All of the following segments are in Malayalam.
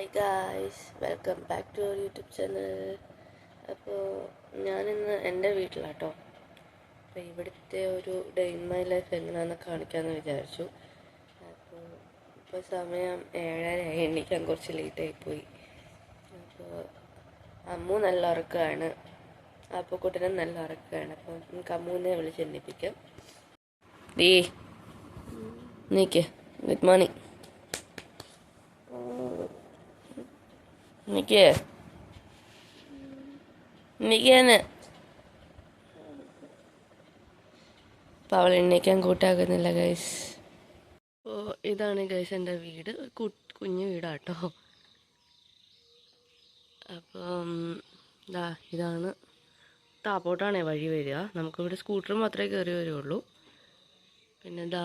Hi guys welcome back to our YouTube channel അപ്പോൾ ഞാനിന്ന് എന്റെ വീട്ടിലാട്ടോ. അപ്പോൾ ഇവിടുത്തെ ഒരു ഡേ ഇൻ മൈ ലൈഫ് എങ്ങനെയാണെന്ന് കാണിക്കാമെന്ന് വിചാരിച്ചു. അപ്പോൾ ഇപ്പോൾ സമയം ഏഴരയായി എണീക്കാൻ കുറച്ച് ലേറ്റായി പോയി. അപ്പോൾ അമ്മു നല്ല ഉറക്കമാണ് അപ്പോൾ കുട്ടനും നല്ല ഉറക്കമാണ് അപ്പോൾ നമുക്ക് അമ്മുവിനെ വിളിച്ച് എണ്ണിപ്പിക്കാം ഡീ നീക്ക് ഗുഡ് മോർണിംഗ് നിക്ക് നിക്കേന്ന് അപ്പോൾ അവൾ എണ്ണയ്ക്കാൻ കൂട്ടാക്കുന്നില്ല ഗൈസ് അപ്പോൾ ഇതാണ് ഗൈസ് എന്റെ വീട്. കുഞ്ഞു വീടാട്ടോ. അപ്പം ദാ ഇതാണ്. താപ്പോട്ടാണേ വഴി വരിക. നമുക്കിവിടെ സ്കൂട്ടർ മാത്രമേ കയറി വരുള്ളൂ. പിന്നെ ദാ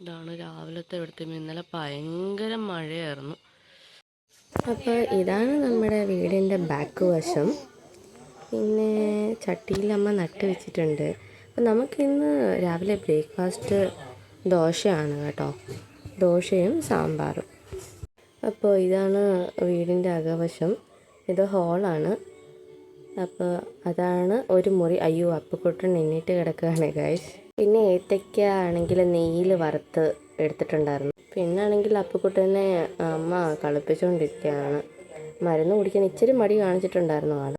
ഇതാണ് രാവിലത്തെ ഇവിടുത്തെ ഇന്നലെ ഭയങ്കര മഴയായിരുന്നു. അപ്പോൾ ഇതാണ് നമ്മുടെ വീടിന്റെ ബാക്ക് വശം പിന്നെ ചട്ടിയിൽ അമ്മ നട്ട് വെച്ചിട്ടുണ്ട്. അപ്പം നമുക്കിന്ന് രാവിലെ ബ്രേക്ക്ഫാസ്റ്റ് ദോശയാണ് കേട്ടോ. ദോശയും സാമ്പാറും. അപ്പോൾ ഇതാണ് വീടിന്റെ അകവശം. ഇത് ഹോളാണ്. അപ്പോൾ അതാണ് ഒരു മുറി. അയ്യോ അപ്പക്കുട്ടൻ എണ്ണീട്ട് കിടക്കുകയാണ് ഗൈസ് പിന്നെ ഏത്തയ്ക്ക ആണെങ്കിൽ നെയ്യിൽ വറുത്ത് എടുത്തിട്ടുണ്ടായിരുന്നു. പിന്നെ ആണെങ്കിൽ അപ്പക്കുട്ടനെ അമ്മ കളിപ്പിച്ചുകൊണ്ടിരിക്കുകയാണ് മരുന്ന് കുടിക്കാൻ ഇച്ചിരി മടി കാണിച്ചിട്ടുണ്ടായിരുന്നു ആൾ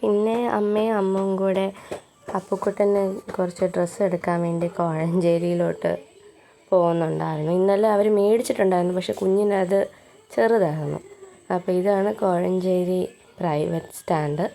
പിന്നെ അമ്മയും അമ്മയും കൂടെ അപ്പുക്കുട്ടന് കുറച്ച് ഡ്രസ്സ് എടുക്കാൻ വേണ്ടി കോഴഞ്ചേരിയിലോട്ട് പോകുന്നുണ്ടായിരുന്നു. ഇന്നലെ അവർ മേടിച്ചിട്ടുണ്ടായിരുന്നു പക്ഷെ കുഞ്ഞിനത് ചെറുതായിരുന്നു. അപ്പോൾ ഇതാണ് കോഴഞ്ചേരി പ്രൈവറ്റ് സ്റ്റാൻഡ്.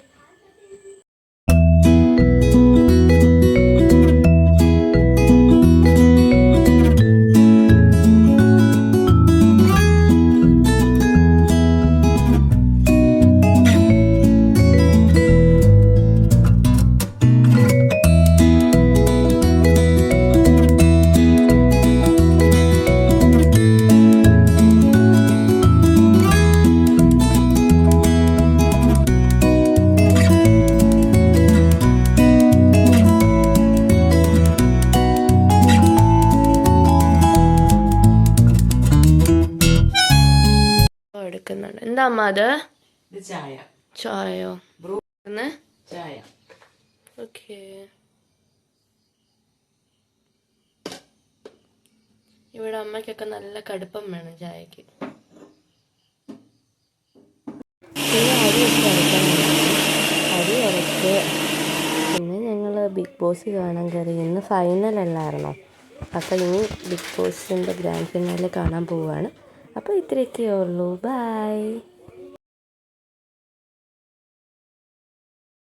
എടുക്കുന്നുണ്ട് എന്താ അമ്മ അത്? ചായ. ചായയോ? ബ്രൂ എന്ന് ചായ. ഓക്കെ. ഇവിടെ അമ്മയ്ക്കൊക്കെ നല്ല കടുപ്പം വേണം ചായക്ക്. അരി. അരി അരച്ച് പിന്നെ ഞങ്ങൾ ബിഗ് ബോസ് കാണാൻ കയറി. ഇന്ന് ഫൈനൽ അല്ലായിരുന്നോ? അപ്പം ഇനി ബിഗ് ബോസിന്റെ ഗ്രാൻഡ് ഫിനാലെ കാണാൻ പോവുകയാണ്. അപ്പോൾ ഇത്രയൊക്കെയേ ഉള്ളൂ. ബൈ